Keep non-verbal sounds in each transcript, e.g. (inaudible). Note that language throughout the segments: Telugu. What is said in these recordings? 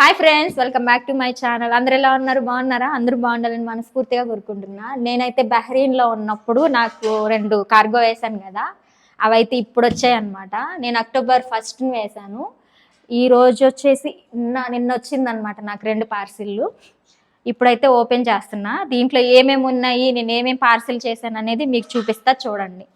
Hi friends welcome back to my channel అందరు ఎలా ఉన్నారు? బాగున్నారా? అందరూ బాగుండాలని మనస్ఫూర్తిగా కోరుకుంటున్నా. నేనైతే బహ్రీన్లో ఉన్నప్పుడు నాకు రెండు కార్గో వేశాను కదా అవైతే ఇప్పుడు వచ్చాయి అనమాట నేను అక్టోబర్ ఫస్ట్ని వేశాను. ఈ రోజు వచ్చేసి నిన్న నిన్న వచ్చిందనమాట నాకు రెండు పార్సిల్లు ఇప్పుడైతే ఓపెన్ చేస్తున్నా. దీంట్లో ఏమేమి ఉన్నాయి నేను ఏమేమి పార్సిల్ చేశాను అనేది మీకు చూపిస్తా చూడండి.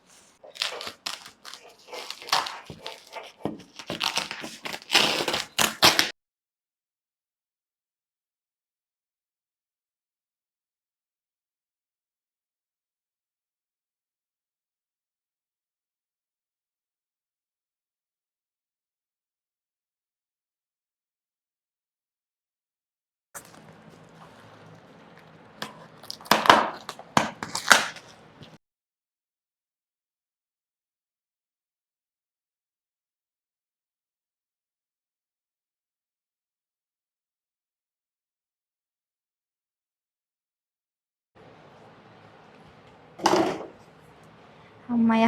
అమ్మయ్య.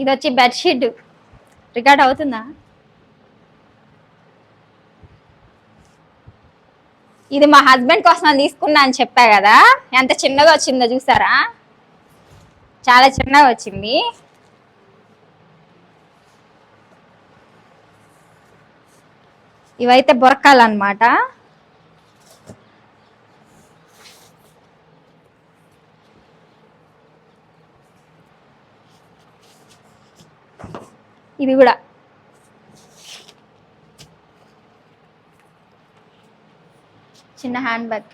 ఇది వచ్చి బెడ్షీట్ రికార్డ్ అవుతుందా? ఇది మా హస్బెండ్ కోసం తీసుకున్నా అని చెప్పా కదా. ఎంత చిన్నగా వచ్చిందో చూసారా? చాలా చిన్నగా వచ్చింది. ఇవైతే బొరకాలన్నమాట ఇది కూడా. చిన్న హ్యాండ్ బ్యాగ్.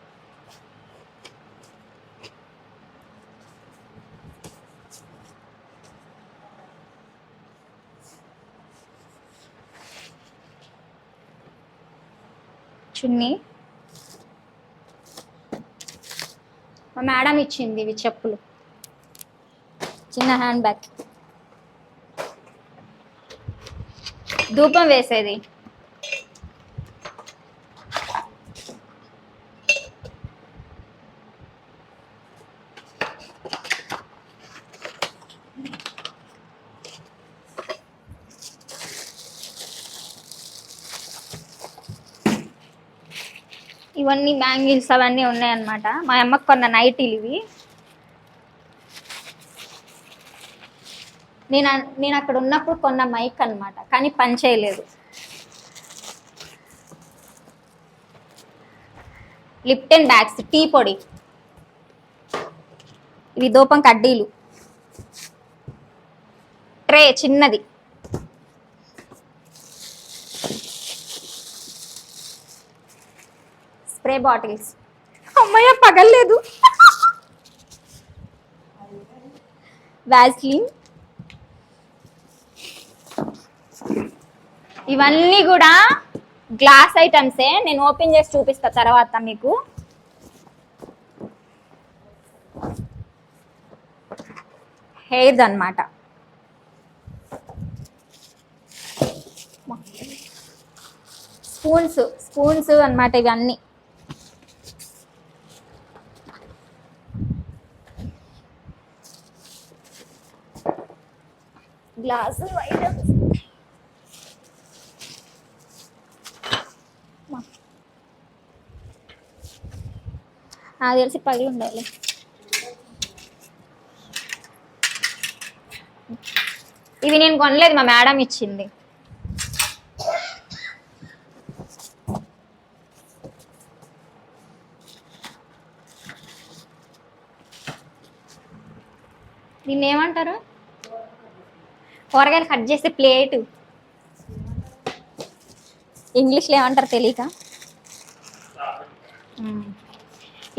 చున్నీ. మా మేడం ఇచ్చింది ఇవి చెప్పులు. చిన్న హ్యాండ్ బ్యాగ్. ధూపం వేసేది. ఇవన్నీ బ్యాంగిల్స్ అవన్నీ ఉన్నాయన్నమాట. మా అమ్మకు కొన్న నైటీలు ఇవి. నేను అన్- నేను అక్కడ ఉన్నప్పుడు కొన్న మైక్ అన్నమాట కానీ పని చేయలేదు. లిప్టన్ బ్యాగ్స్ టీ పొడి. ఇవి దూపం కడ్డీలు. ట్రే చిన్నది. Spray bottles. అమ్మయ్య పగల్లేదు. (laughs) వ్యాస్లిన్ ఇవన్నీ కూడా గ్లాస్ ఐటమ్సే నేను ఓపెన్ చేసి చూపిస్తా తర్వాత మీకు. హెయిర్ అన్నమాట. స్పూన్స్ స్పూన్స్ అన్నమాట ఇవన్నీ. గ్లాసు ఐటమ్స్ నాకు తెలిసి పగిలి ఉండాలి. ఇవి నేను కొనలేదు మా మేడం ఇచ్చింది. దీన్ని ఏమంటారు? కూరగాయలు కట్ చేసే ప్లేటు. ఇంగ్లీష్లో ఏమంటారు తెలియక.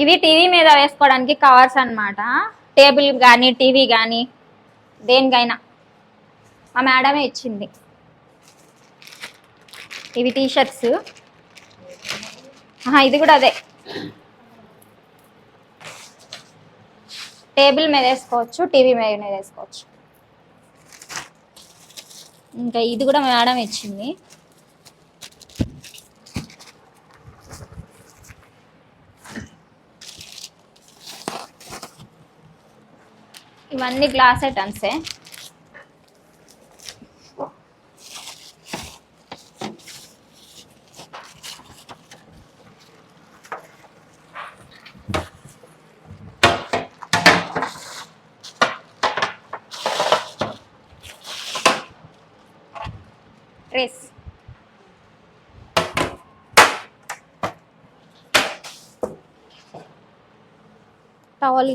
ఇవి టీవీ మీద వేసుకోవడానికి కవర్స్ అన్నమాట. టేబుల్ కానీ టీవీ కానీ దేనికైనా. మా మేడమే ఇచ్చింది. ఇవి టీ షర్ట్స్ ఇది కూడా అదే. టేబుల్ మీద వేసుకోవచ్చు టీవీ మీద వేసుకోవచ్చు. ఇంకా ఇది కూడా మేడం ఇచ్చింది. इवन्नी ग्लास टन्स है।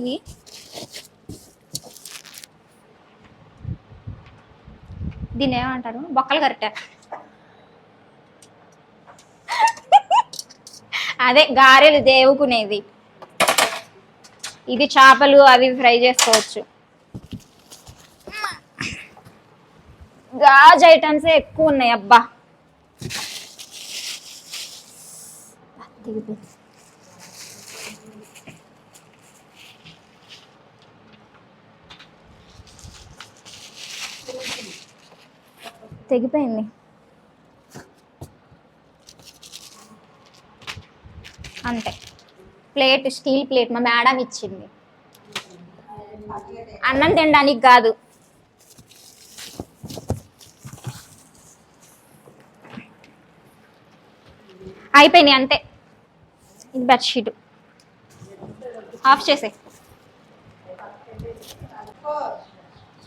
भी దీన్ని ఏమంటారు? బొక్కలు కరెక్ట్. అదే గారెలు దేవుకునేది. ఇది చేపలు అవి ఫ్రై చేసుకోవచ్చు. గాజ్ ఐటమ్స్ ఎక్కువ ఉన్నాయి అబ్బా. తెగిపోయింది. అంతే. ప్లేట్ స్టీల్ ప్లేట్ మా మేడం ఇచ్చింది. అన్నం తినడానికి కాదు. అయిపోయినాయి అంతే. ఇది బెడ్షీట్ ఆఫ్ చేసే.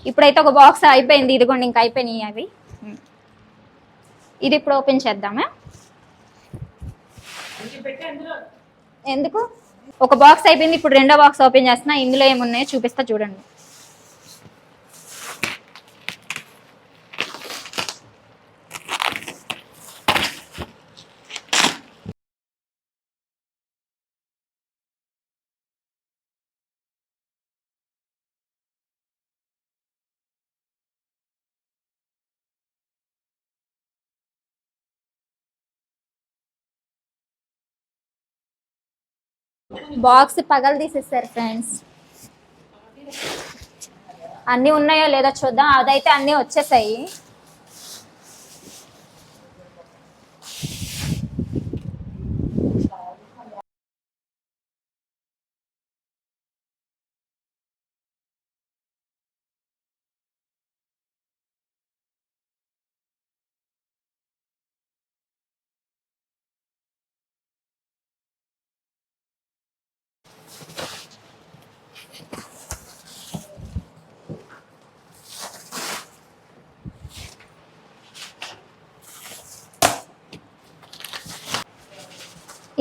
ఇప్పుడైతే ఒక బాక్స్ అయిపోయింది ఇదిగోండి ఇంకా అయిపోయినాయి అవి. ఇది ఇప్పుడు ఓపెన్ చేద్దామా? ఎందుకు? ఒక బాక్స్ అయిపోయింది ఇప్పుడు రెండో బాక్స్ ఓపెన్ చేస్తున్నా ఇందులో ఏమున్నాయో చూపిస్తా చూడండి. బాక్స్ పగలు తీసేస్తారు ఫ్రెండ్స్. అన్నీ ఉన్నాయో లేదో చూద్దాం. అదైతే అన్నీ వచ్చేసాయి.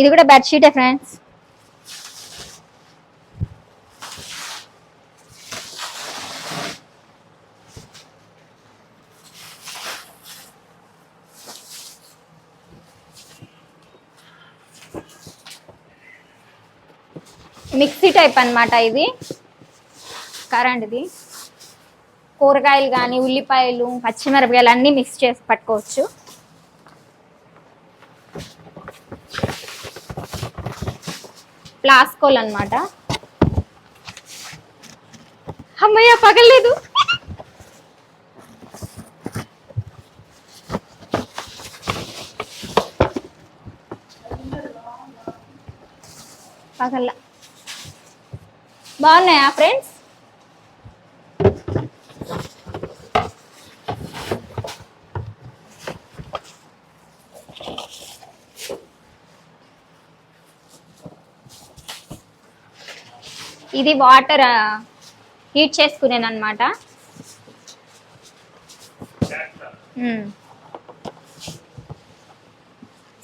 ఇది కూడా బెడ్షీటే ఫ్రెండ్స్ మిక్సీ టైప్ అన్నమాట ఇది. కరెంట్ది. కూరగాయలు కానీ ఉల్లిపాయలు పచ్చిమిరపకాయలు అన్నీ మిక్స్ చేసి పట్టుకోవచ్చు. ప్లాస్కోల్ అన్నమాట. అమ్మయ్య పగలేదు పగల బాగున్నాయా ఫ్రెండ్స్ ఇది వాటర్ హీట్ చేసుకునేది అనమాట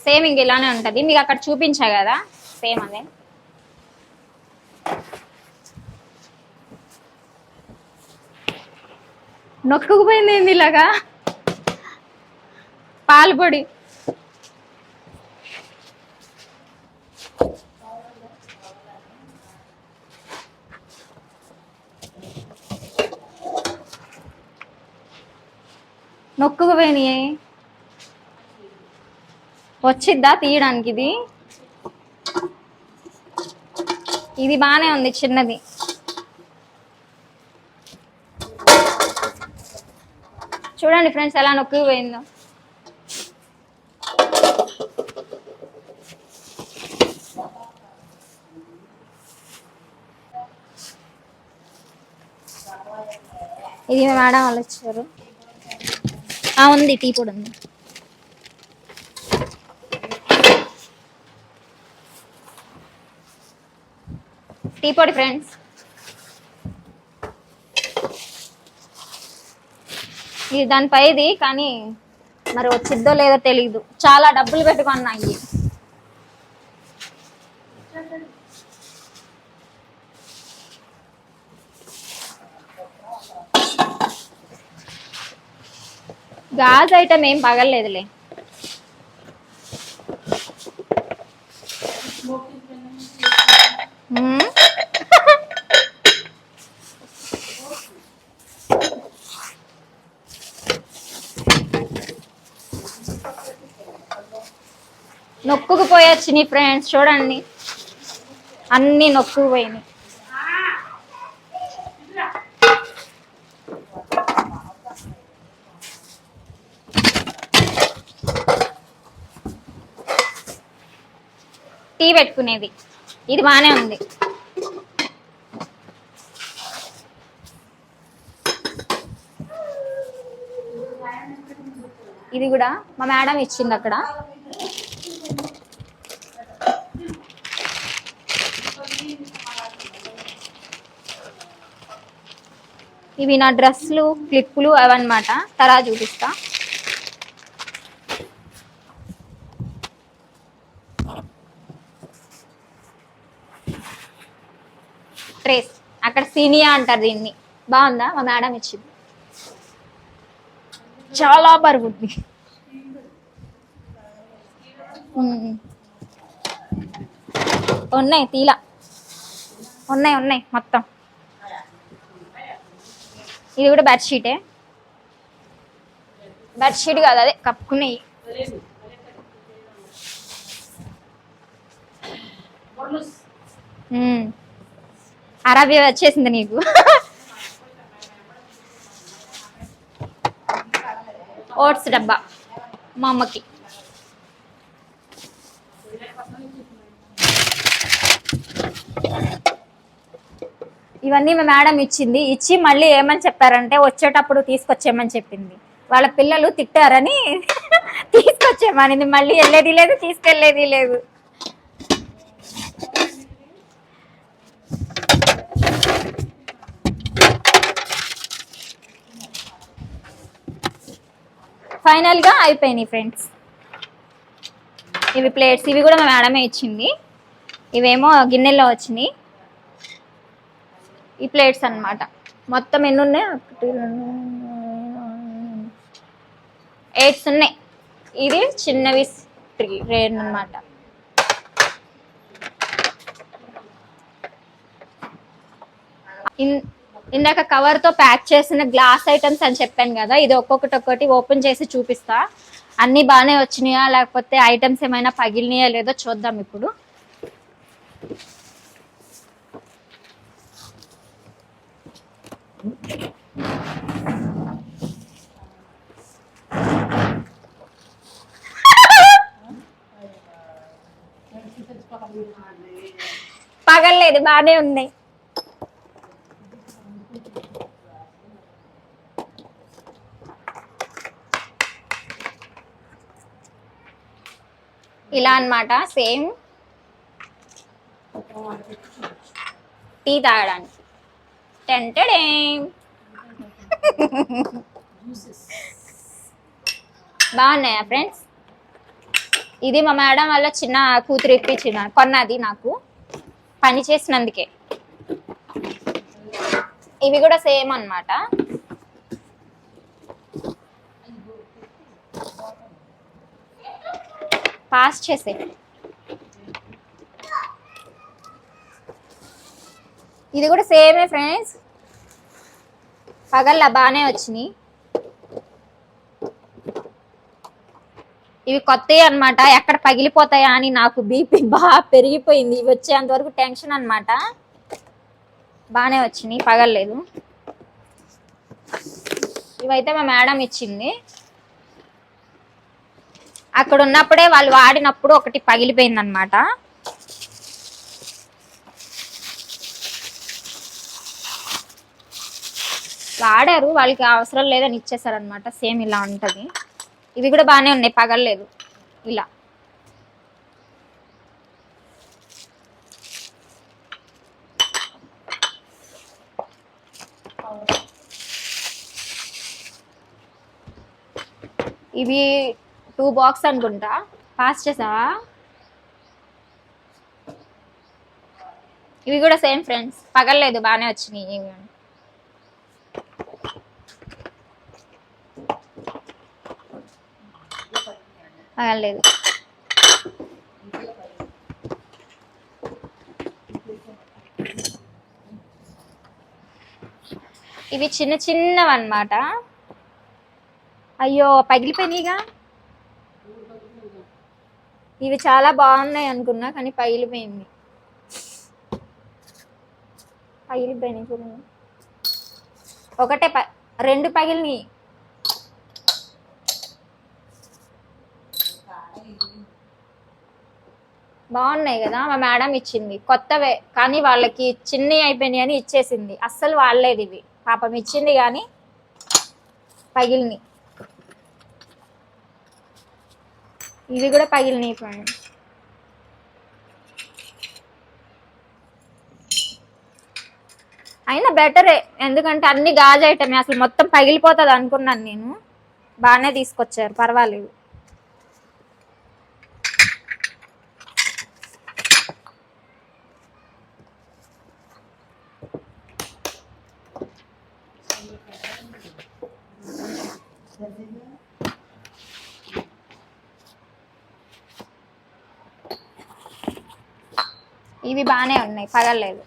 సేమ్ ఇంక ఇలానే ఉంటుంది. మీకు అక్కడ చూపించా కదా? సేమ్ అదే. నొక్కుపోయింది ఇలాగా? పాల పొడి. నొక్కుకుపోయినాయి. వచ్చిద్దా తీయడానికి ఇది ఇది బాగానే ఉంది చిన్నది. చూడండి ఫ్రెండ్స్ ఎలా నొక్కుపోయిందో ఇది మేడం వాళ్ళు ఇచ్చారు. ఉంది టీ పొడి ఉంది. టీ పొడి ఫ్రెండ్స్ ఇది దానిపై ఇది కానీ మరి వచ్చిద్దో లేదో తెలియదు చాలా డబ్బులు పెట్టుకున్నాయి. గాజు ఐటమ్ ఏం పగలలేదులే. మ్మ్. నొక్కుకు పోయొచ్చు నీ ఫ్రెండ్స్ చూడండి. అన్ని నొక్కుకు టీ పెట్టుకునేది. ఇది బానే ఉంది. ఇది కూడా మా మేడం ఇచ్చింది అక్కడ. ఇవి నా డ్రెస్సులు క్లిప్పులు అవన్నమాట. తరా చూపిస్తా. ట్రేస్ అక్కడ సీనియా అంటారు దీన్ని. బాగుందా? మా మేడం ఇచ్చింది. చాలా బరుగుంది ఉన్నాయి తీలా. ఉన్నాయి ఉన్నాయి మొత్తం. ఇది కూడా బెడ్షీటే బెడ్షీట్ కాదు అదే కప్పుకునేవి ఉమ్. అరాబియా వచ్చేసింది నీకు. ఓట్స్ డబ్బా మా అమ్మకి. ఇవన్నీ మా మేడం ఇచ్చింది. ఇచ్చి మళ్ళీ ఏమని చెప్పారంటే వచ్చేటప్పుడు తీసుకొచ్చేయమని చెప్పింది. వాళ్ళ పిల్లలు తిట్టారని (laughs) తీసుకొచ్చేయమనింది. మళ్ళీ వెళ్ళేది లేదు తీసుకెళ్ళేది లేదు. ఫైనల్గా అయిపోయినాయి ఫ్రెండ్స్. ఇవి ప్లేట్స్ ఇవి కూడా మా మేడమే ఇచ్చింది. ఇవేమో గిన్నెల్లో వచ్చినాయి ఈ ప్లేట్స్ అన్నమాట. మొత్తం ఎన్ని ఉన్నాయి? ఎయిట్స్ ఉన్నాయి. ఇది చిన్నవి త్రీ రెండు అనమాట ఇందాక కవర్తో ప్యాక్ చేసిన గ్లాస్ ఐటమ్స్ అని చెప్పాను కదా ఇది ఒక్కొక్కటి ఒక్కటి ఓపెన్ చేసి చూపిస్తా. అన్ని బాగానే వచ్చినాయా? లేకపోతే ఐటమ్స్ ఏమైనా పగిలినాయా లేదో చూద్దాం ఇప్పుడు. పగలలేదు బాగానే ఉన్నాయి. ఇలా అన్నమాట సేమ్. టీ తాగడానికి. టెంటడే. బాగున్నాయా ఫ్రెండ్స్? ఇది మా మేడం వల్ల చిన్న కూతురు ఇప్పించిన కొన్నది నాకు. పని చేసినందుకే. ఇవి కూడా సేమ్ అన్నమాట. పాస్ చేసే ఇది కూడా సేమే ఫ్రెండ్స్. పగల్లా బాగానే వచ్చినాయి. ఇవి కొత్తవి అన్నమాట. ఎక్కడ పగిలిపోతాయా అని నాకు బీపీ బాగా పెరిగిపోయింది. ఇవి వచ్చేంతవరకు టెన్షన్ అన్నమాట. బాగానే వచ్చినాయి. పగలలేదు. ఇవైతే మా మేడం ఇచ్చింది. అక్కడ ఉన్నప్పుడే వాళ్ళు వాడినప్పుడు ఒకటి పగిలిపోయింది అనమాట వాడారు వాళ్ళకి అవసరం లేదని ఇచ్చేసారనమాట సేమ్ ఇలా ఉంటుంది. ఇవి కూడా బాగానే ఉన్నాయి పగలలేదు. ఇలా. ఇవి టూ బాక్స్ అనుకుంటా. పాస్ చేసావా? ఇవి కూడా సేమ్ ఫ్రెండ్స్ పగలలేదు బాగానే వచ్చినాయి. ఇవి పగలలేదు. ఇవి చిన్న చిన్నవి అన్నమాట అయ్యో పగిలిపోయినాయిగా. ఇవి చాలా బాగున్నాయి అనుకున్నా కానీ పగిలిపోయింది పగిలిపోయినాయి చూడండి. ఒకటే ప రెండు పగిలినాయి. బాగున్నాయి కదా మా మేడం ఇచ్చింది. కొత్తవే కానీ వాళ్ళకి చిన్నవి అయిపోయినాయి అని ఇచ్చేసింది. అస్సలు వాళ్ళేది ఇవి. పాపం ఇచ్చింది కానీ పగిలినాయి. ఇవి కూడా పగిలినాయి ఫ్రెండ్స్ అయినా బెటరే ఎందుకంటే అన్ని గాజు ఐటమే అసలు మొత్తం పగిలిపోతుంది అనుకున్నాను నేను. బాగానే తీసుకొచ్చారు పర్వాలేదు. బాగానే ఉన్నాయి పగలలేదు.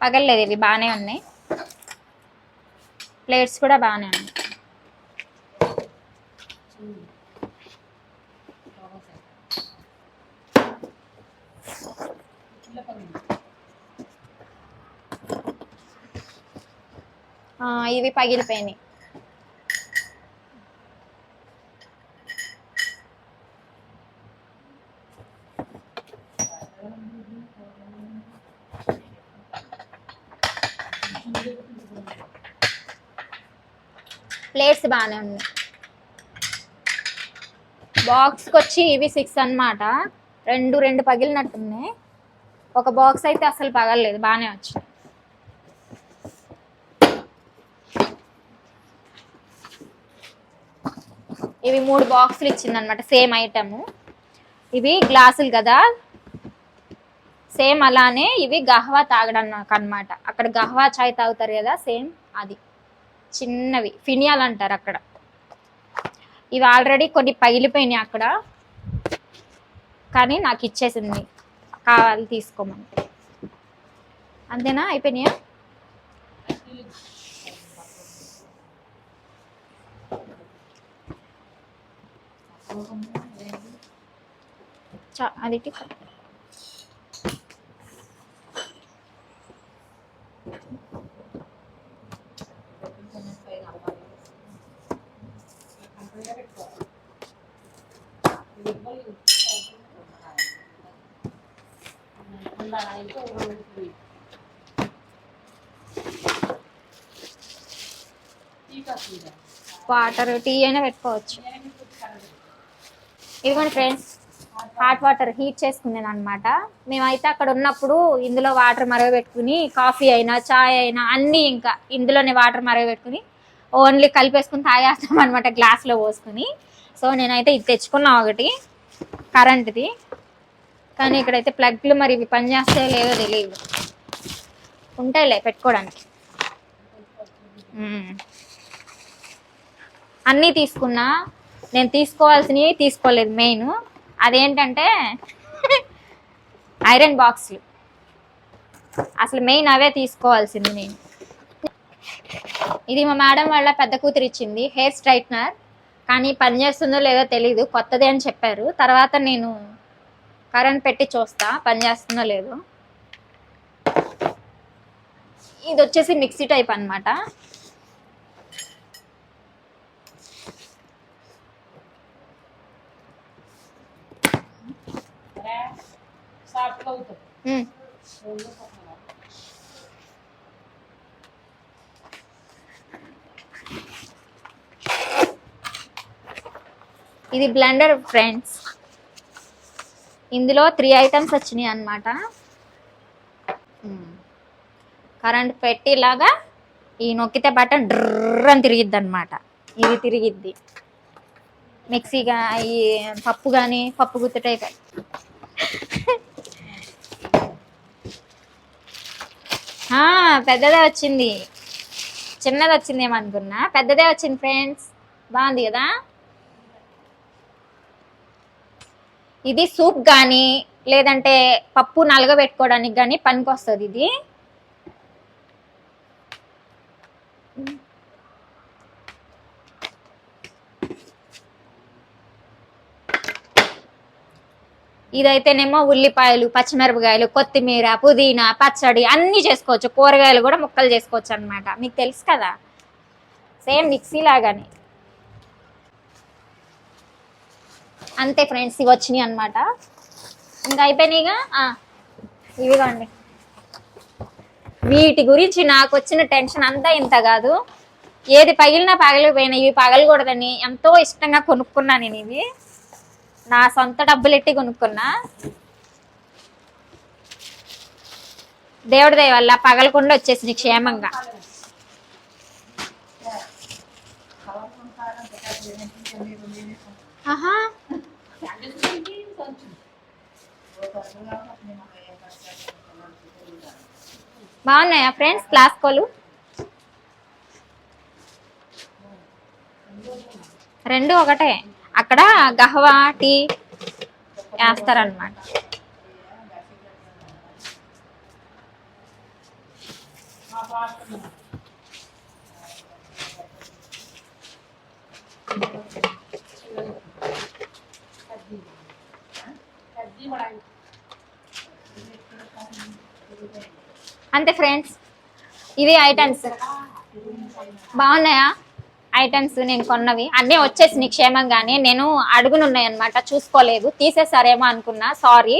పగలలేదు ఇవి బాగానే ఉన్నాయి. ప్లేట్స్ కూడా బాగానే ఉన్నాయి. ఇవి పగిలిపోయినాయి. ప్లేట్స్ బాగానే ఉంది. బాక్స్కి వచ్చి ఇవి సిక్స్ అన్నమాట. రెండు రెండు పగిలినట్టున్నాయి. ఒక బాక్స్ అయితే అసలు పగలలేదు బాగానే వచ్చింది. ఇవి మూడు బాక్సులు ఇచ్చిందనమాట సేమ్ ఐటమ్. ఇవి గ్లాసులు కదా. సేమ్ అలానే ఇవి గహ్వా తాగడానికి అనమాట అక్కడ గహ్వా చాయ్ తాగుతారు కదా సేమ్ అది. చిన్నవి. ఫినియాలు అంటారు అక్కడ. ఇవి ఆల్రెడీ కొన్ని పగిలిపోయినాయి అక్కడ. కానీ నాకు ఇచ్చేసింది. కావాలి తీసుకోమని. అంతేనా? అయిపోయినాయా? అది వాటర్ టీ అయినా పెట్టుకోవచ్చు. ఇదిగోండి ఫ్రెండ్స్ హాట్ వాటర్ హీట్ చేసుకునేది అనమాట మేమైతే అక్కడ ఉన్నప్పుడు ఇందులో వాటర్ మరగబెట్టుకుని కాఫీ అయినా చాయ్ అయినా అన్నీ ఇంకా ఇందులోనే వాటర్ మరగబెట్టుకుని ఓన్లీ కలిపేసుకుని తాగేస్తాం అనమాట గ్లాస్లో పోసుకుని. సో నేనైతే ఇది తెచ్చుకున్నా ఒకటి కరెంట్ది. కానీ ఇక్కడైతే ప్లగ్లు మరి ఇవి పనిచేస్తే లేదో తెలియదు ఉంటాయిలే పెట్టుకోవడానికి. అన్నీ తీసుకున్నా. నేను తీసుకోవాల్సినవి తీసుకోలేదు మెయిన్. అదేంటంటే (laughs) ఐరన్ బాక్స్లు. అసలు మెయిన్ అవే తీసుకోవాల్సింది నేను. ఇది మా మేడం వాళ్ళ పెద్ద కూతురు ఇచ్చింది హెయిర్ స్ట్రైట్నర్. కానీ పని చేస్తుందో లేదో తెలీదు కొత్తదే అని చెప్పారు. తర్వాత నేను కరెంట్ పెట్టి చూస్తా పని చేస్తుందో లేదో. ఇది వచ్చేసి మిక్సీ టైప్ అన్నమాట. ఉమ్. ఇది బ్లెండర్ ఫ్రెండ్స్. ఇందులో త్రీ ఐటమ్స్ వచ్చినాయి అన్నమాట. కరెంట్ పెట్టి ఇలాగా ఈ నొక్కితే బటన్ డ్రర్ అని తిరిగిద్ది అనమాట ఇది తిరిగిద్ది. మిక్సీగా ఈ పప్పు కానీ పప్పు గుత్తుటే పెద్దదే వచ్చింది. చిన్నది వచ్చింది ఏమనుకున్నా పెద్దదే వచ్చింది ఫ్రెండ్స్. బాగుంది కదా? ఇది సూప్ కానీ లేదంటే పప్పు నలగబెట్టుకోవడానికి కానీ పనికి వస్తుంది ఇది. ఇదైతేనేమో ఉల్లిపాయలు పచ్చిమిరపకాయలు కొత్తిమీర పుదీనా పచ్చడి అన్నీ చేసుకోవచ్చు. కూరగాయలు కూడా ముక్కలు చేసుకోవచ్చు అన్నమాట మీకు తెలుసు కదా? సేమ్ మిక్సీ లాగానే. అంతే ఫ్రెండ్స్ ఇవి వచ్చినాయి అనమాట ఇంకా అయిపోయినాయిగా ఆ, ఇవిగోండి. వీటి గురించి నాకు వచ్చిన టెన్షన్ అంతా ఇంత కాదు. ఏది పగిలినా పగిలిపోయినా ఇవి పగలకూడదని ఎంతో ఇష్టంగా కొనుక్కున్నా నేను ఇవి. నా సొంత డబ్బులెట్టి కొనుక్కున్నా. దేవుడి దయ వల్ల పగలకుండా వచ్చేసింది క్షేమంగా. ఆహా. బాగున్నాయా ఫ్రెండ్స్ క్లాస్ కోలు? రెండు ఒకటే. అక్కడ గహవా టీ వేస్తారనమాట అంతే ఫ్రెండ్స్ ఇవి ఐటమ్స్ బాగున్నాయా? ఐటమ్స్ నేను కొన్నవి. అన్నీ వచ్చేసినాయి క్షేమంగానే. నేను అడుగునున్నాయన్నమాట చూసుకోలేదు. తీసేసారేమో అనుకున్నా సారీ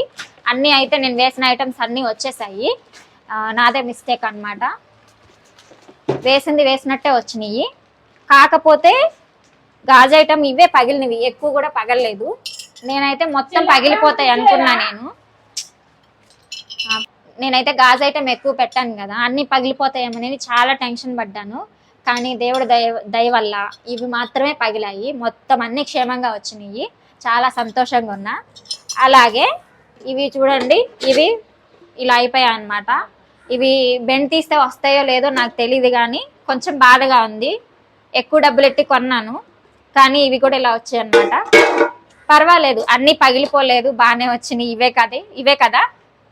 అన్నీ అయితే నేను వేసిన ఐటమ్స్ అన్నీ వచ్చేసాయి. నాదే మిస్టేక్ అన్నమాట. వేసింది వేసినట్టే వచ్చినాయి. కాకపోతే గాజు ఐటమ్ ఇవే పగిలినవి. ఎక్కువ కూడా పగలలేదు. నేనైతే మొత్తం పగిలిపోతాయి అనుకున్నా నేను. నేనైతే గాజు ఐటమ్ ఎక్కువ పెట్టాను కదా అన్ని పగిలిపోతాయేమనేది చాలా టెన్షన్ పడ్డాను. కానీ దేవుడి దయ దయ వల్ల ఇవి మాత్రమే పగిలాయి. మొత్తం అన్ని క్షేమంగా వచ్చినాయి. చాలా సంతోషంగా ఉన్నా. అలాగే ఇవి చూడండి ఇవి ఇలా అయిపోయాయి అనమాట ఇవి బెండ్ తీస్తే వస్తాయో లేదో నాకు తెలియదు కానీ కొంచెం బాధగా ఉంది. ఎక్కువ డబ్బులు ఎట్టి కొన్నాను. కానీ ఇవి కూడా ఇలా వచ్చాయి అన్నమాట. పర్వాలేదు అన్నీ పగిలిపోలేదు బాగానే వచ్చినాయి ఇవే కదే ఇవే కదా?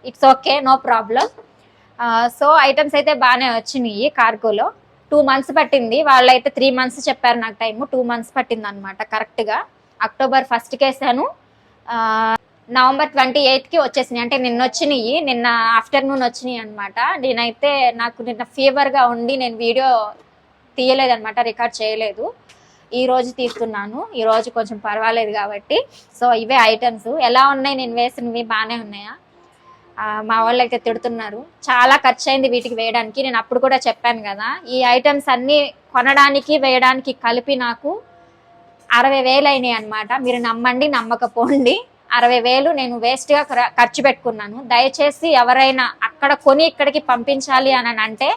It's okay no problem so items అయితే బాగానే వచ్చినాయి కార్గోలో టూ మంత్స్ పట్టింది వాళ్ళైతే త్రీ మంత్స్ చెప్పారు నాకు టైము టూ మంత్స్ పట్టింది అనమాట కరెక్ట్గా అక్టోబర్ ఫస్ట్కి వేసాను. నవంబర్ ట్వంటీ ఎయిత్కి వచ్చేసినాయి అంటే నిన్న వచ్చినాయి నిన్న ఆఫ్టర్నూన్ వచ్చినాయి అనమాట నేనైతే నాకు నిన్న ఫీవర్గా ఉండి నేను వీడియో తీయలేదనమాట రికార్డ్ చేయలేదు. ఈ రోజు తీస్తున్నాను. ఈ రోజు కొంచెం పర్వాలేదు కాబట్టి. సో ఇవే ఐటమ్స్ ఎలా ఉన్నాయి? నేను వేసినవి బాగానే ఉన్నాయా? మా వాళ్ళు అయితే తిడుతున్నారు. చాలా ఖర్చు అయింది వీటికి వేయడానికి. నేను అప్పుడు కూడా చెప్పాను కదా ఈ ఐటమ్స్ అన్నీ కొనడానికి వేయడానికి కలిపి నాకు అరవై వేలు అయినాయి అనమాట మీరు నమ్మండి నమ్మకపోండి. అరవై వేలు నేను వేస్ట్గా ఖర్చు పెట్టుకున్నాను. దయచేసి ఎవరైనా అక్కడ కొని ఇక్కడికి పంపించాలి అని అంటే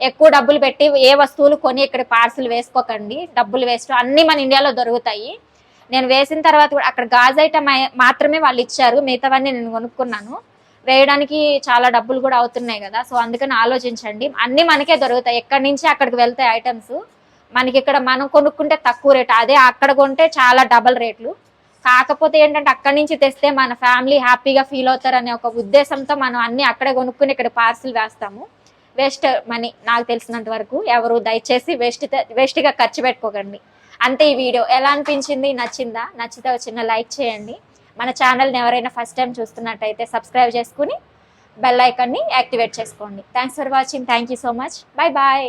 ఎక్కువ డబ్బులు పెట్టి ఏ వస్తువులు కొని ఇక్కడ పార్సిల్ వేసుకోకండి. డబ్బులు వేస్ట్ అన్నీ మన ఇండియాలో దొరుకుతాయి. నేను వేసిన తర్వాత కూడా అక్కడ గాజు ఐటమ్ మాత్రమే వాళ్ళు ఇచ్చారు. మిగతావన్నీ నేను కొనుక్కున్నాను. వేయడానికి చాలా డబ్బులు కూడా అవుతున్నాయి కదా. సో అందుకని ఆలోచించండి. అన్నీ మనకే దొరుకుతాయి. ఎక్కడి నుంచి అక్కడికి వెళ్తాయి ఐటమ్స్ మనకి ఇక్కడ మనం కొనుక్కుంటే తక్కువ రేట్ అదే అక్కడ కొంటే చాలా డబల్ రేట్లు కాకపోతే ఏంటంటే అక్కడి నుంచి తెస్తే మన ఫ్యామిలీ హ్యాపీగా ఫీల్ అవుతారనే ఒక ఉద్దేశంతో మనం అన్ని అక్కడే కొనుక్కుని ఇక్కడ పార్సిల్ వేస్తాము. వేస్ట్ మనీ నాకు తెలిసినంత వరకు ఎవరు దయచేసి వేస్ట్ వేస్ట్గా ఖర్చు పెట్టుకోకండి. అంతే ఈ వీడియో. ఎలా అనిపించింది? నచ్చిందా? నచ్చితే చిన్న లైక్ చేయండి. మన ఛానల్ని ఎవరైనా ఫస్ట్ టైం చూస్తున్నట్టయితే సబ్స్క్రైబ్ చేసుకుని బెల్ ఐకాన్ని యాక్టివేట్ చేసుకోండి. Thanks for watching thank you so much bye bye